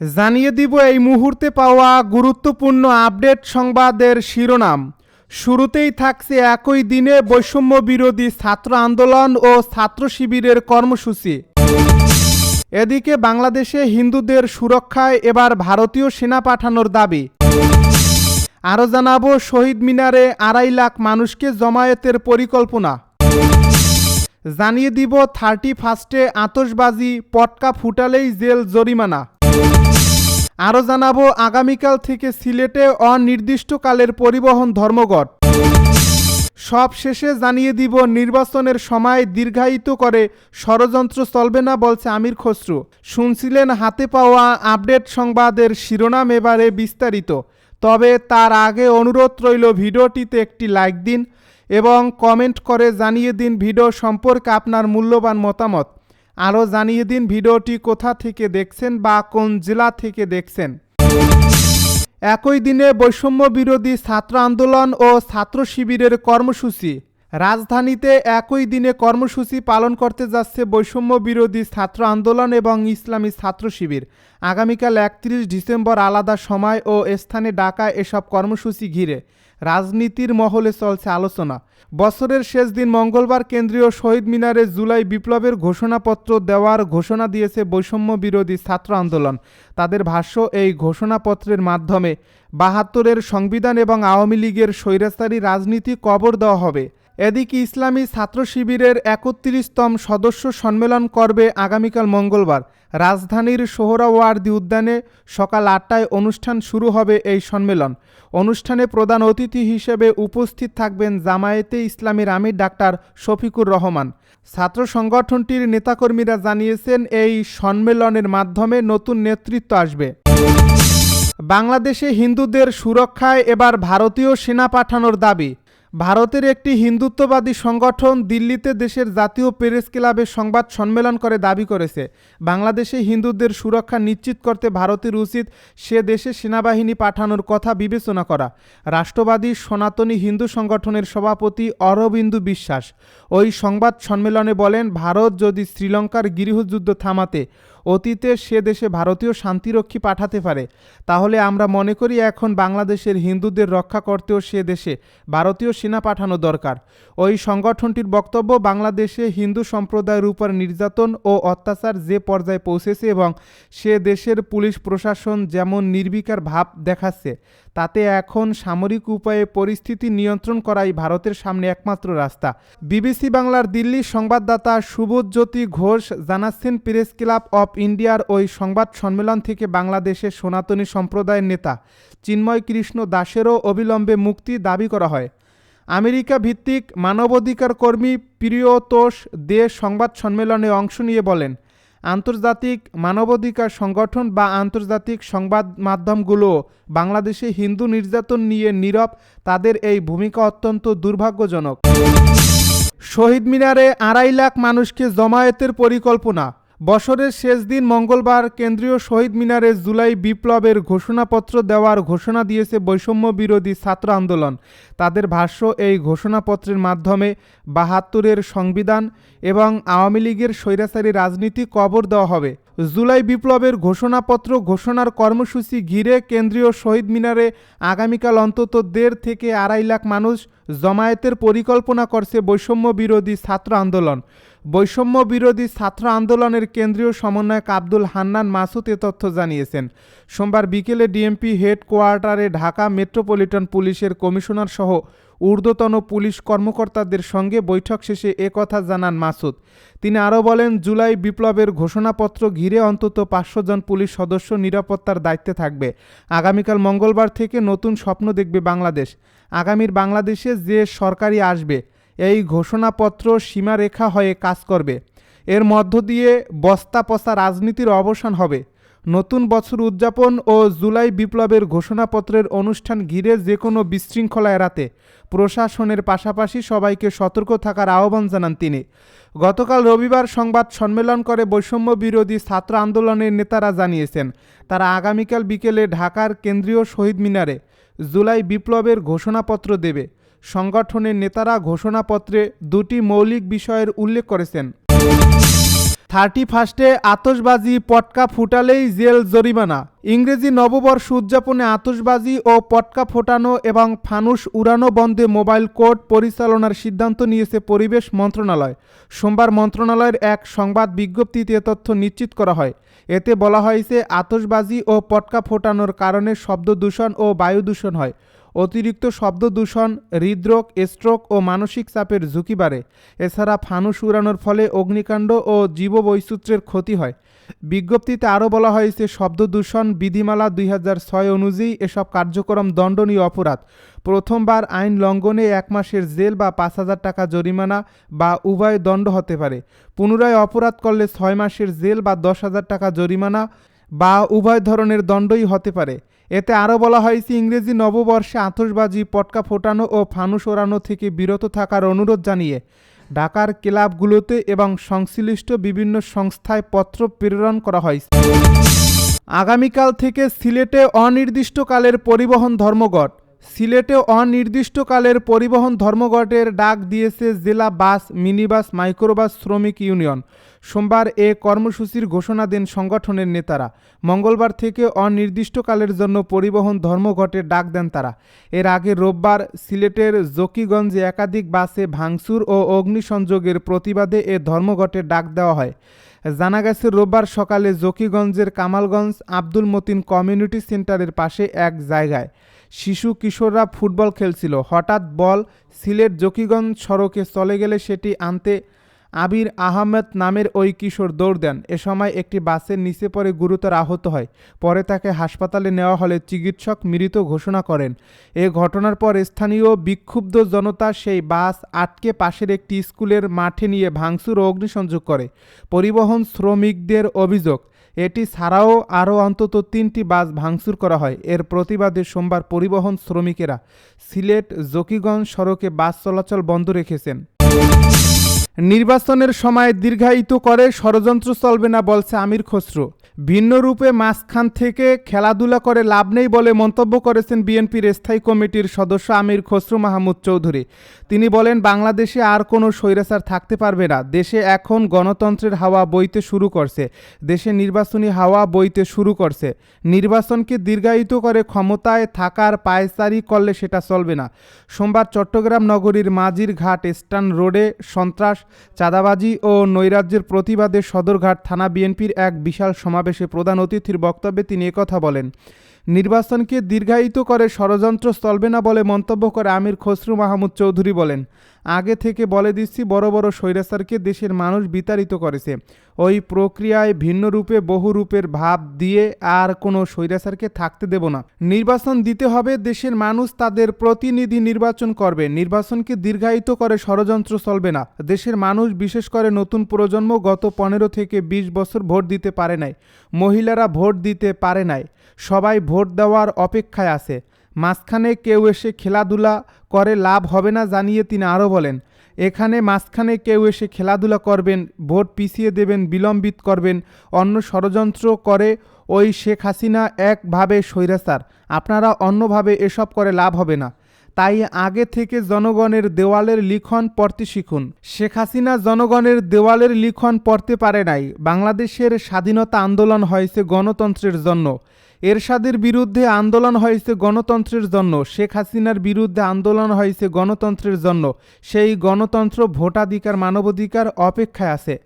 জানিয়ে দিব এই মুহূর্তে পাওয়া গুরুত্বপূর্ণ আপডেট সংবাদের শিরোনাম। শুরুতেই থাকছে একই দিনে বৈষম্য বিরোধী ছাত্র আন্দোলন ও ছাত্র শিবিরের কর্মসূচি। এদিকে বাংলাদেশে হিন্দুদের সুরক্ষায় এবার ভারতীয় সেনা পাঠানোর দাবি। আরও জানাব, শহীদ মিনারে আড়াই লাখ মানুষকে জমায়েতের পরিকল্পনা। জানিয়ে দিব, থার্টি ফার্স্টে আতসবাজি পটকা ফুটালেই জেল জরিমানা। আরও জানাব, আগামীকাল থেকে সিলেটে অনির্দিষ্টকালের পরিবহন ধর্মঘট। সব শেষে জানিয়ে দিব, নির্বাচনের সময় দীর্ঘায়িত করে ষড়যন্ত্র চলবে না বলছে আমির খসরু। শুনছিলেন হাতে পাওয়া আপডেট সংবাদের শিরোনাম এবারে বিস্তারিত। তবে তার আগে অনুরোধ রইল ভিডিওটিতে একটি লাইক দিন এবং কমেন্ট করে জানিয়ে দিন ভিডিও সম্পর্কে আপনার মূল্যবান মতামত। আরও জানিয়ে দিন ভিডিওটি কোথা থেকে দেখছেন বা কোন জেলা থেকে দেখছেন। একই দিনে বৈষম্য বিরোধী ছাত্র আন্দোলন ও ছাত্র শিবিরের কর্মসূচি। রাজধানীতে একই দিনে কর্মসূচি পালন করতে যাচ্ছে বৈষম্য বিরোধী ছাত্র আন্দোলন এবং ইসলামী ছাত্র শিবির। আগামীকাল একত্রিশ ডিসেম্বর আলাদা সময় ও স্থানে ডাকা এসব কর্মসূচি ঘিরে। রাজনীতির মহলে চলছে আলোচনা। বছরের শেষ দিন মঙ্গলবার কেন্দ্রীয় শহীদ মিনারে জুলাই বিপ্লবের ঘোষণাপত্র দেওয়ার ঘোষণা দিয়েছে বৈষম্য বিরোধী ছাত্র আন্দোলন। তাদের ভাষ্য, এই ঘোষণাপত্রের মাধ্যমে বাহাত্তরের সংবিধান এবং আওয়ামী লীগের স্বৈরাচারী রাজনীতি কবর দেওয়া হবে। এদিকে ইসলামী ছাত্র শিবিরের একত্রিশতম সদস্য সম্মেলন করবে আগামীকাল মঙ্গলবার। রাজধানীর সোহরাওয়ার্দী উদ্যানে সকাল আটটায় অনুষ্ঠান শুরু হবে এই সম্মেলন। অনুষ্ঠানে প্রধান অতিথি হিসেবে উপস্থিত থাকবেন জামায়াতে ইসলামীর আমির ডাক্তার শফিকুর রহমান। ছাত্র সংগঠনটির নেতাকর্মীরা জানিয়েছেন, এই সম্মেলনের মাধ্যমে নতুন নেতৃত্ব আসবে। বাংলাদেশে হিন্দুদের সুরক্ষায় এবার ভারতীয় সেনা পাঠানোর দাবি। ভারতের একটি হিন্দুত্ববাদী সংগঠন দিল্লিতে দেশের জাতীয় প্রেস ক্লাবে সংবাদ সম্মেলন করে দাবি করেছে, বাংলাদেশে হিন্দুদের সুরক্ষা নিশ্চিত করতে ভারতের উচিত সে দেশে সেনাবাহিনী পাঠানোর কথা বিবেচনা করা। রাষ্ট্রবাদী সনাতনী হিন্দু সংগঠনের সভাপতি অরবিন্দু বিশ্বাস। ওই সংবাদ সম্মেলনে বলেন, ভারত যদি শ্রীলঙ্কার গৃহযুদ্ধ থামাতে অতীতে সে দেশে ভারতীয় শান্তিরক্ষী পাঠাতে পারে। তাহলে আমরা মনে করি এখন বাংলাদেশের হিন্দুদের রক্ষা করতেও সে দেশে ভারতীয় সেনা পাঠানো দরকার। ওই সংগঠনটির বক্তব্য, বাংলাদেশে হিন্দু সম্প্রদায়ের উপর নির্যাতন ও অত্যাচার যে পর্যায়ে পৌঁছেছে এবং সে দেশের পুলিশ প্রশাসন যেমন নির্বিকার ভাব দেখাচ্ছে তাতে এখন সামরিক উপায়ে পরিস্থিতি নিয়ন্ত্রণ করাই ভারতের সামনে একমাত্র রাস্তা। বিবিসি বাংলার দিল্লির সংবাদদাতা সুবোধজ্যোতি ঘোষ জানাচ্ছেন প্রেস ক্লাব অফ ইন্ডিয়ার ওই সংবাদ সম্মেলন থেকে বাংলাদেশের সনাতনী সম্প্রদায়ের নেতা চিন্ময় কৃষ্ণ দাসেরও অবিলম্বে মুক্তি দাবি করা হয়। আমেরিকা ভিত্তিক মানবাধিকার কর্মী প্রিয়তোষ দে সংবাদ সম্মেলনে অংশ নিয়ে বলেন আন্তর্জাতিক মানবাধিকার সংগঠন বা আন্তর্জাতিক সংবাদ মাধ্যমগুলো বাংলাদেশে হিন্দু নির্যাতন নিয়ে নীরব, তাদের এই ভূমিকা অত্যন্ত দুর্ভাগ্যজনক। শহীদ মিনারে আড়াই লাখ মানুষকে জমায়েতের পরিকল্পনা বছরের শেষ দিন মঙ্গলবার কেন্দ্রীয় শহীদ মিনারে জুলাই বিপ্লবের ঘোষণাপত্র দেওয়ার ঘোষণা দিয়েছে বৈষম্য বিরোধী ছাত্র আন্দোলন। তাদের ভাষ্য, এই ঘোষণাপত্রের মাধ্যমে বাহাত্তরের সংবিধান এবং আওয়ামী লীগের স্বৈরাচারী রাজনীতি কবর দেওয়া হবে। জুলাই বিপ্লবের ঘোষণাপত্র ঘোষণার কর্মসূচি ঘিরে কেন্দ্রীয় শহীদ মিনারে আগামীকাল অন্তত দেড় থেকে আড়াই লাখ মানুষ জমায়েতের পরিকল্পনা করছে বৈষম্য বিরোধী ছাত্র আন্দোলন। বৈষম্য বিরোধী ছাত্র আন্দোলনের কেন্দ্রীয় সমন্বয়ক আব্দুল হান্নান মাসুদ এ তথ্য জানিয়েছেন। সোমবার বিকেলে ডিএমপি হেডকোয়ার্টারে ঢাকা মেট্রোপলিটন পুলিশের কমিশনার সহ ঊর্ধ্বতন পুলিশ কর্মকর্তাদের সঙ্গে বৈঠক শেষে একথা জানান মাসুদ। তিনি আরও বলেন, জুলাই বিপ্লবের ঘোষণাপত্র ঘিরে অন্তত পাঁচশো জন পুলিশ সদস্য নিরাপত্তার দায়িত্বে থাকবে। আগামীকাল মঙ্গলবার থেকে নতুন স্বপ্ন দেখবে বাংলাদেশ। আগামীর বাংলাদেশে যে সরকারি আসবে, এই ঘোষণাপত্র সীমারেখা হয়ে কাজ করবে। এর মধ্য দিয়ে বস্তা পচা রাজনীতির অবসান হবে। নতুন বছর উদযাপন ও জুলাই বিপ্লবের ঘোষণাপত্রের অনুষ্ঠান ঘিরে যে কোনো বিশৃঙ্খলা এড়াতে প্রশাসনের পাশাপাশি সবাইকে সতর্ক থাকার আহ্বান জানান তিনি। গতকাল রবিবার সংবাদ সম্মেলন করে বৈষম্য বিরোধী ছাত্র আন্দোলনের নেতারা জানিয়েছেন, তারা আগামীকাল বিকেলে ঢাকার কেন্দ্রীয় শহীদ মিনারে জুলাই বিপ্লবের ঘোষণাপত্র দেবে। সংগঠনের নেতারা ঘোষণাপত্রে দুটি মৌলিক বিষয়ের উল্লেখ করেছেন। থার্টি ফার্স্টে আতসবাজি পটকা ফুটালেই জেল জরিমানা। ইংরেজি নববর্ষ উদযাপনে আতসবাজি ও পটকা ফোটানো এবং ফানুস উড়ানো বন্ধে মোবাইল কোর্ট পরিচালনার সিদ্ধান্ত নিয়েছে পরিবেশ মন্ত্রণালয়। সোমবার মন্ত্রণালয়ের এক সংবাদ বিজ্ঞপ্তিতে তথ্য নিশ্চিত করা হয়। এতে বলা হয়েছে আতসবাজি ও পটকা ফোটানোর কারণে শব্দ দূষণ ও বায়ু দূষণ হয়। অতিরিক্ত শব্দ দূষণ, হৃদরোগ, স্ট্রোক ও মানসিক চাপের ঝুঁকি বাড়ে। এছাড়া ফানুস উড়ানোর ফলে অগ্নিকাণ্ড ও জীববৈচিত্র্যের ক্ষতি হয়। বিজ্ঞপ্তিতে আরও বলা হয়েছে, শব্দ দূষণ বিধিমালা দুই ছয় অনুযায়ী এসব কার্যক্রম দণ্ডনীয় অপরাধ। প্রথমবার আইন লঙ্ঘনে এক মাসের জেল বা পাঁচ হাজার টাকা জরিমানা বা উভয় দণ্ড হতে পারে। পুনরায় অপরাধ করলে ছয় মাসের জেল বা দশ হাজার টাকা জরিমানা বা উভয় ধরনের দণ্ডই হতে পারে। এতে আরও বলা হয়েছে, ইংরেজি নববর্ষে আতসবাজি পটকা ফোটানো ও ফানুস ওড়ানো থেকে বিরত থাকার অনুরোধ জানিয়ে ঢাকার ক্লাবগুলোতে এবং সংশ্লিষ্ট বিভিন্ন সংস্থায় পত্র প্রেরণ করা হয়েছে। আগামীকাল থেকে সিলেটে অনির্দিষ্টকালের পরিবহন ধর্মঘট। সিলেটে অনির্দিষ্টকালের পরিবহন ধর্মঘটের ডাক দিয়েছে জেলা বাস, মিনিবাস, মাইক্রোবাস, শ্রমিক ইউনিয়ন। সোমবার এ কর্মসূচির ঘোষণা দেন সংগঠনের নেতারা। মঙ্গলবার থেকে অনির্দিষ্টকালের জন্য পরিবহন ধর্মঘটের ডাক দেন তারা। এর আগে রোববার সিলেটের জকিগঞ্জে একাধিক বাসে ভাঙচুর ও অগ্নিসংযোগের প্রতিবাদে এ ধর্মঘটের ডাক দেওয়া হয়। জানা গেছে, রোববার সকালে জকিগঞ্জের কামালগঞ্জ আব্দুল মতিন কমিউনিটি সেন্টারের পাশে এক জায়গায় শিশু কিশোররা ফুটবল খেলছিল। হঠাৎ বল সিলেট জকিগঞ্জ সড়কে চলে গেলে সেটি আনতে আবির আহমেদ নামের ওই কিশোর দৌড় দেন। এ সময় একটি বাসের নিচে পড়ে গুরুতর আহত হয়। পরে তাকে হাসপাতালে নেওয়া হলে চিকিৎসক মৃত ঘোষণা করেন। এ ঘটনার পর স্থানীয় বিক্ষুব্ধ জনতা সেই বাস আটকে পাশের একটি স্কুলের মাঠে নিয়ে ভাঙচুর ও অগ্নিসংযোগ করে। পরিবহন শ্রমিকদের অভিযোগ এটি ছাড়াও আরও অন্তত তিনটি বাস ভাঙচুর করা হয়। এর প্রতিবাদে সোমবার পরিবহন শ্রমিকেরা সিলেট জকিগঞ্জ সড়কে বাস চলাচল বন্ধ রেখেছেন। নির্বাচনের সময় দীর্ঘায়িত করে ষড়যন্ত্র চলবে না বলছে আমির খসরু। ভিন্ন রূপে মাঝখান থেকে খেলাধুলা করে লাভ নেই বলে মন্তব্য করেছেন বিএনপির স্থায়ী কমিটির সদস্য আমির খসরু মাহমুদ চৌধুরী। তিনি বলেন, বাংলাদেশে আর কোনো স্বৈরাচার থাকতে পারবে না। দেশে এখন গণতন্ত্রের হাওয়া বইতে শুরু করছে। দেশে নির্বাচনী হাওয়া বইতে শুরু করছে। নির্বাচনকে দীর্ঘায়িত করে ক্ষমতায় থাকার পায়চারি করলে সেটা চলবে না। সোমবার চট্টগ্রাম নগরীর মাঝির ঘাট স্টান রোডে সন্ত্রাস চাঁদাবাজি ও নৈরাজ্যের প্রতিবাদে সদরঘাট থানা বিএনপির এক বিশাল সমাবেশে প্রধান অতিথির বক্তব্যে তিনি একথা বলেন। নির্বাচনকে দীর্ঘায়িত করে ষড়যন্ত্র চলবে না বলে মন্তব্য করে আমির খসরু মাহমুদ চৌধুরী বলেন। আগে থেকে বলে দিচ্ছি, বড় বড় স্বৈরাচারকে দেশের মানুষ বিতাড়িত করেছে। ওই প্রক্রিয়ায় ভিন্ন রূপে, বহু রূপের ভাব দিয়ে আর কোনো স্বৈরাচারকে থাকতে দেব না। নির্বাচন দিতে হবে, দেশের মানুষ তাদের প্রতিনিধি নির্বাচন করবে। নির্বাচনকে দীর্ঘায়িত করে ষড়যন্ত্র চলবে না। দেশের মানুষ, বিশেষ করে নতুন প্রজন্ম, গত পনেরো থেকে ২০ বছর ভোট দিতে পারে নাই। মহিলারা ভোট দিতে পারে নাই। সবাই ভোট দেওয়ার অপেক্ষায় আছে। মাঝখানে কেউ এসে খেলাধুলা করে লাভ হবে না জানিয়ে তিনি আরও বলেন, এখানে মাঝখানে কেউ এসে খেলাধুলা করবেন, ভোট পিছিয়ে দেবেন, বিলম্বিত করবেন, অন্য ষড়যন্ত্র করে ওই শেখ হাসিনা একভাবে স্বৈরাচার। আপনারা অন্যভাবে এসব করে লাভ হবে না। তাই আগে থেকে জনগণের দেওয়ালের লিখন পড়তে শিখুন। শেখ হাসিনা জনগণের দেওয়ালের লিখন পড়তে পারে নাই। বাংলাদেশের স্বাধীনতা আন্দোলন হয়েছে গণতন্ত্রের জন্য। এরশাদের বিরুদ্ধে আন্দোলন হয়েছে গণতন্ত্রের জন্য, শেখ হাসিনার বিরুদ্ধে আন্দোলন হয়েছে গণতন্ত্রের জন্য। সেই গণতন্ত্র ভোটাধিকার, মানবাধিকার অপেক্ষায় আছে।